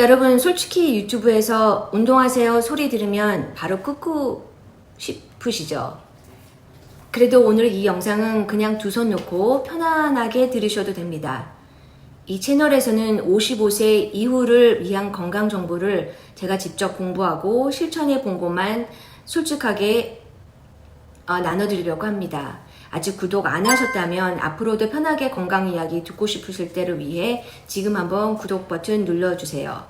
여러분 솔직히 유튜브에서 운동하세요 소리 들으면 바로 끄고 싶으시죠? 그래도 오늘 이 영상은 그냥 두 손 놓고 편안하게 들으셔도 됩니다. 이 채널에서는 55세 이후를 위한 건강 정보를 제가 직접 공부하고 실천해 본 것만 솔직하게 어, 나눠드리려고 합니다. 아직 구독 안 하셨다면 앞으로도 편하게 건강 이야기 듣고 싶으실 때를 위해 지금 한번 구독 버튼 눌러주세요.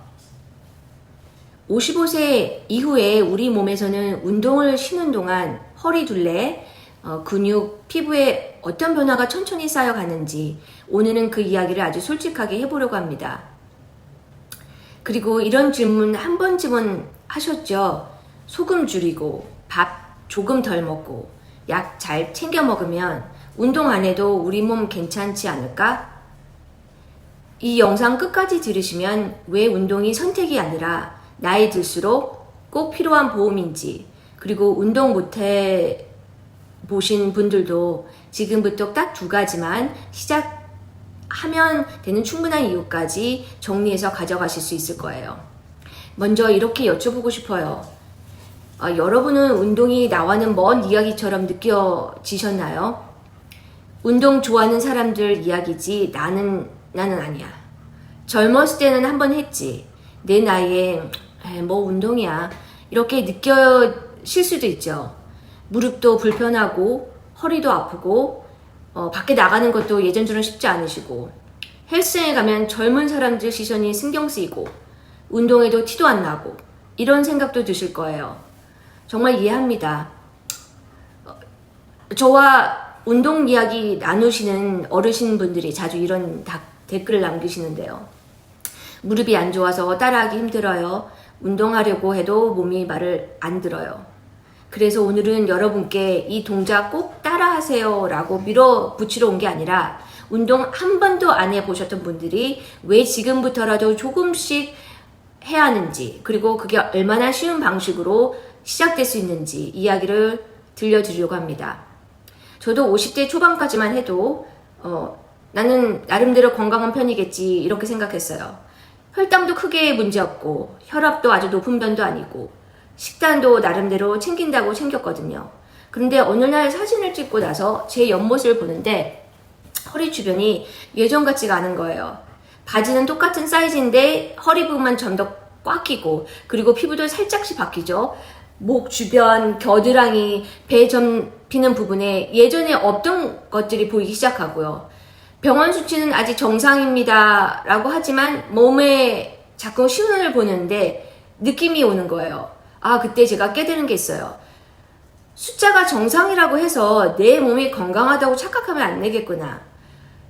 55세 이후에 우리 몸에서는 운동을 쉬는 동안 허리 둘레, 어, 근육, 피부에 어떤 변화가 천천히 쌓여가는지 오늘은 그 이야기를 아주 솔직하게 해보려고 합니다. 그리고 이런 질문 한 번쯤은 하셨죠? 소금 줄이고 밥 조금 덜 먹고 약 잘 챙겨 먹으면 운동 안 해도 우리 몸 괜찮지 않을까? 이 영상 끝까지 들으시면 왜 운동이 선택이 아니라 나이 들수록 꼭 필요한 보험인지 그리고 운동 못해 보신 분들도 지금부터 딱 두 가지만 시작하면 되는 충분한 이유까지 정리해서 가져가실 수 있을 거예요. 먼저 이렇게 여쭤보고 싶어요. 아, 여러분은 운동이 나와는 먼 이야기처럼 느껴지셨나요? 운동 좋아하는 사람들 이야기지 나는 나는 아니야. 젊었을 때는 한 번 했지. 내 나이에 에이, 뭐 운동이야. 이렇게 느껴질 수도 있죠. 무릎도 불편하고 허리도 아프고 어, 밖에 나가는 것도 예전처럼 쉽지 않으시고 헬스장에 가면 젊은 사람들 시선이 신경 쓰이고 운동에도 티도 안 나고 이런 생각도 드실 거예요. 정말 이해합니다. 어, 저와 운동 이야기 나누시는 어르신분들이 자주 이런 다- 댓글을 남기시는데요. 무릎이 안 좋아서 따라하기 힘들어요. 운동하려고 해도 몸이 말을 안 들어요. 그래서 오늘은 여러분께 이 동작 꼭 따라하세요 라고 밀어붙이러 온 게 아니라 운동 한 번도 안 해보셨던 분들이 왜 지금부터라도 조금씩 해야 하는지 그리고 그게 얼마나 쉬운 방식으로 시작될 수 있는지 이야기를 들려드리려고 합니다. 저도 50대 초반까지만 해도 어, 나는 나름대로 건강한 편이겠지 이렇게 생각했어요. 혈당도 크게 문제없고 혈압도 아주 높은 편도 아니고 식단도 나름대로 챙긴다고 챙겼거든요. 그런데 어느 날 사진을 찍고 나서 제 옆모습을 보는데 허리 주변이 예전 같지가 않은 거예요. 바지는 똑같은 사이즈인데 허리 부분만 좀더꽉 끼고 그리고 피부도 살짝씩 바뀌죠. 목 주변, 겨드랑이, 배 접히는 부분에 예전에 없던 것들이 보이기 시작하고요. 병원 수치는 아직 정상입니다. 라고 하지만 몸에 자꾸 신호를 보는데 느낌이 오는 거예요. 아, 그때 제가 깨달은 게 있어요. 숫자가 정상이라고 해서 내 몸이 건강하다고 착각하면 안 되겠구나.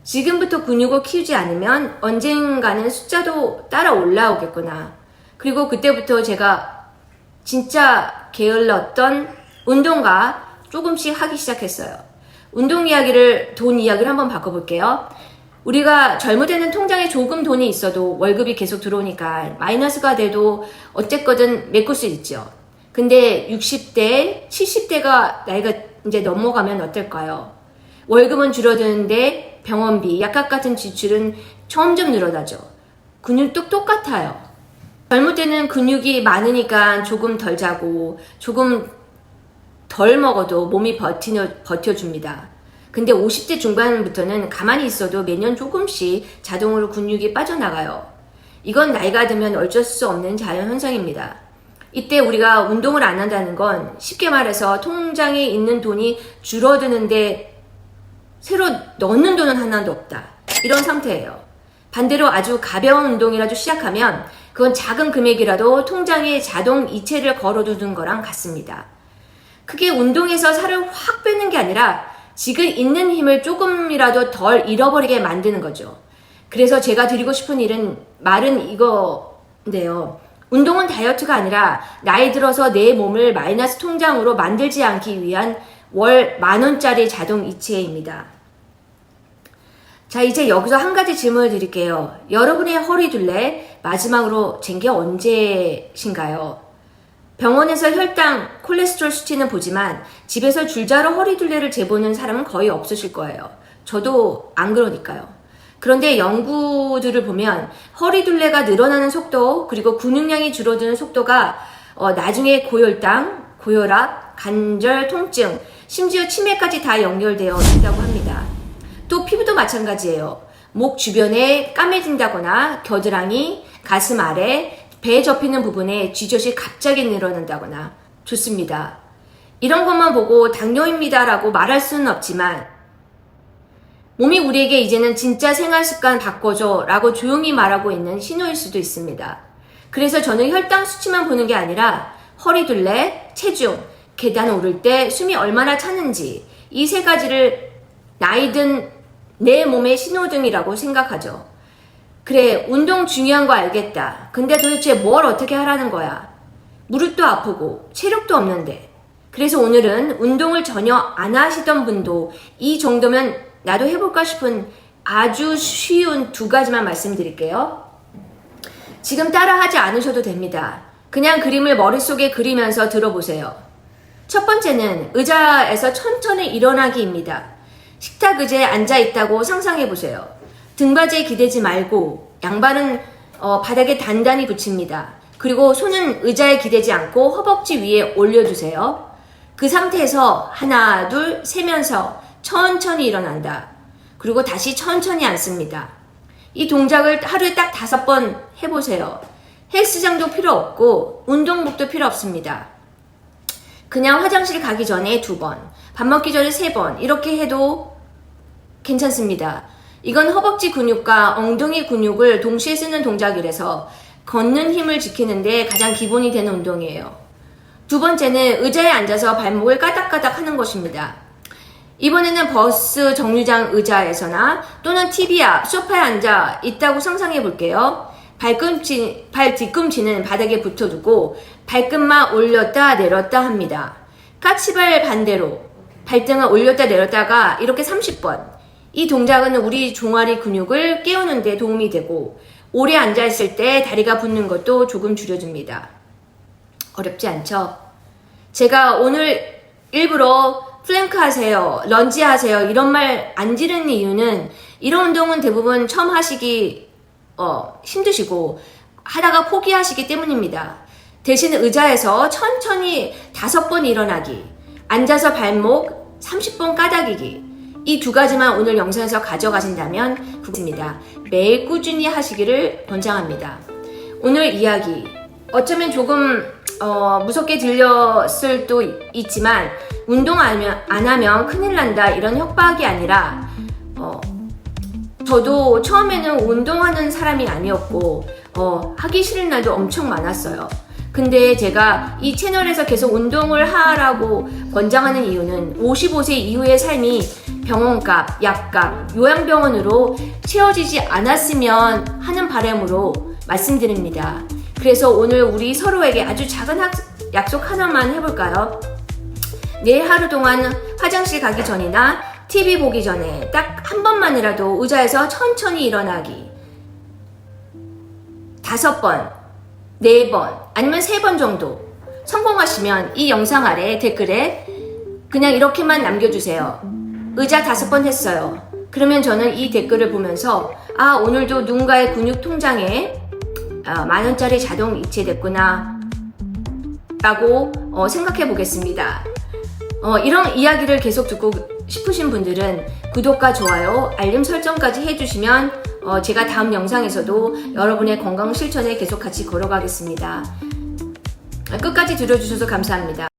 지금부터 근육을 키우지 않으면 언젠가는 숫자도 따라 올라오겠구나. 그리고 그때부터 제가 진짜 게을렀던 운동과 조금씩 하기 시작했어요. 운동 이야기를 돈 이야기를 한번 바꿔볼게요. 우리가 젊을 때는 통장에 조금 돈이 있어도 월급이 계속 들어오니까 마이너스가 돼도 어쨌거든 메꿀 수 있죠. 근데 60대, 70대가 나이가 이제 넘어가면 어떨까요? 월급은 줄어드는데 병원비, 약값 같은 지출은 점점 늘어나죠. 근육도 똑같아요. 젊을 때는 근육이 많으니까 조금 덜 자고 조금 덜 먹어도 몸이 버티려, 버텨줍니다. 근데 50대 중반부터는 가만히 있어도 매년 조금씩 자동으로 근육이 빠져나가요. 이건 나이가 들면 어쩔 수 없는 자연현상입니다. 이때 우리가 운동을 안 한다는 건 쉽게 말해서 통장에 있는 돈이 줄어드는데 새로 넣는 돈은 하나도 없다. 이런 상태예요. 반대로 아주 가벼운 운동이라도 시작하면 그건 작은 금액이라도 통장에 자동 이체를 걸어두는 거랑 같습니다. 그게 운동에서 살을 확 빼는 게 아니라 지금 있는 힘을 조금이라도 덜 잃어버리게 만드는 거죠. 그래서 제가 드리고 싶은 일은 말은 이거인데요. 운동은 다이어트가 아니라 나이 들어서 내 몸을 마이너스 통장으로 만들지 않기 위한 월 만원짜리 자동 이체입니다. 자, 이제 여기서 한 가지 질문을 드릴게요. 여러분의 허리 둘레 마지막으로 잰 게 언제신가요? 병원에서 혈당, 콜레스테롤 수치는 보지만 집에서 줄자로 허리 둘레를 재보는 사람은 거의 없으실 거예요. 저도 안 그러니까요. 그런데 연구들을 보면 허리 둘레가 늘어나는 속도 그리고 근육량이 줄어드는 속도가 어, 나중에 고혈당, 고혈압, 관절 통증, 심지어 치매까지 다 연결되어 있다고 합니다. 또 피부도 마찬가지예요. 목 주변에 까매진다거나 겨드랑이, 가슴 아래, 배에 접히는 부분에 쥐젖이 갑자기 늘어난다거나 좋습니다. 이런 것만 보고 당뇨입니다라고 말할 수는 없지만 몸이 우리에게 이제는 진짜 생활 습관 바꿔줘 라고 조용히 말하고 있는 신호일 수도 있습니다. 그래서 저는 혈당 수치만 보는 게 아니라 허리 둘레, 체중, 계단 오를 때 숨이 얼마나 차는지 이 세 가지를 나이든 내 몸의 신호등이라고 생각하죠. 그래, 운동 중요한 거 알겠다. 근데 도대체 뭘 어떻게 하라는 거야? 무릎도 아프고 체력도 없는데. 그래서 오늘은 운동을 전혀 안 하시던 분도 이 정도면 나도 해볼까 싶은 아주 쉬운 두 가지만 말씀드릴게요. 지금 따라하지 않으셔도 됩니다. 그냥 그림을 머릿속에 그리면서 들어보세요. 첫 번째는 의자에서 천천히 일어나기입니다. 식탁 의자에 앉아 있다고 상상해 보세요. 등받이에 기대지 말고 양발은 어, 바닥에 단단히 붙입니다. 그리고 손은 의자에 기대지 않고 허벅지 위에 올려주세요. 그 상태에서 하나, 둘, 세면서 천천히 일어난다. 그리고 다시 천천히 앉습니다. 이 동작을 하루에 딱 다섯 번 해보세요. 헬스장도 필요 없고 운동복도 필요 없습니다. 그냥 화장실 가기 전에 두 번, 밥 먹기 전에 세 번, 이렇게 해도 괜찮습니다. 이건 허벅지 근육과 엉덩이 근육을 동시에 쓰는 동작이라서 걷는 힘을 지키는데 가장 기본이 되는 운동이에요. 두 번째는 의자에 앉아서 발목을 까닥까닥 하는 것입니다. 이번에는 버스 정류장 의자에서나 또는 TV 앞 소파에 앉아 있다고 상상해 볼게요. 발꿈치, 발 뒤꿈치는 바닥에 붙어두고 발끝만 올렸다 내렸다 합니다. 까치발 반대로 발등을 올렸다 내렸다가 이렇게 30번. 이 동작은 우리 종아리 근육을 깨우는 데 도움이 되고 오래 앉아 있을 때 다리가 붓는 것도 조금 줄여줍니다. 어렵지 않죠? 제가 오늘 일부러 플랭크 하세요, 런지 하세요 이런 말 안 지르는 이유는 이런 운동은 대부분 처음 하시기 어, 힘드시고 하다가 포기하시기 때문입니다. 대신 의자에서 천천히 다섯 번 일어나기, 앉아서 발목 30번 까닥이기 이 두 가지만 오늘 영상에서 가져가신다면 좋습니다. 매일 꾸준히 하시기를 권장합니다. 오늘 이야기 어쩌면 조금 어, 무섭게 들렸을 도 있지만 운동 안 하면 큰일 난다 이런 협박이 아니라 어, 저도 처음에는 운동하는 사람이 아니었고 어, 하기 싫은 날도 엄청 많았어요. 근데 제가 이 채널에서 계속 운동을 하라고 권장하는 이유는 55세 이후의 삶이 병원값, 약값, 요양병원으로 채워지지 않았으면 하는 바람으로 말씀드립니다. 그래서 오늘 우리 서로에게 아주 작은 학, 약속 하나만 해볼까요? 내일 하루 동안 화장실 가기 전이나 TV 보기 전에 딱 한 번만이라도 의자에서 천천히 일어나기. 다섯 번, 네 번, 아니면 세 번 정도 성공하시면 이 영상 아래 댓글에 그냥 이렇게만 남겨주세요. 의자 다섯 번 했어요. 그러면 저는 이 댓글을 보면서 아 오늘도 누군가의 근육 통장에 아, 만 원짜리 자동 이체됐구나 라고 어, 생각해 보겠습니다. 어, 이런 이야기를 계속 듣고 싶으신 분들은 구독과 좋아요, 알림 설정까지 해주시면 어, 제가 다음 영상에서도 여러분의 건강 실천에 계속 같이 걸어가겠습니다. 끝까지 들어주셔서 감사합니다.